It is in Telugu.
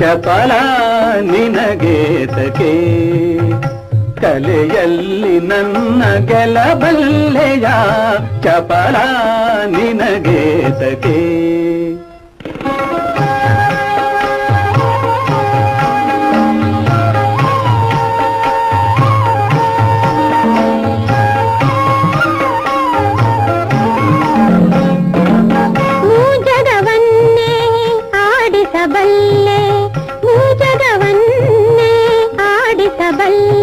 ಚಪಲ ನಿನಗೇತಕೆ ಕಲೆಯಲ್ಲಿ ನನ್ನ ಗೆಲಬಲ್ಲೆಯ ಚಪಲ ನಿನಗೇತಕೆ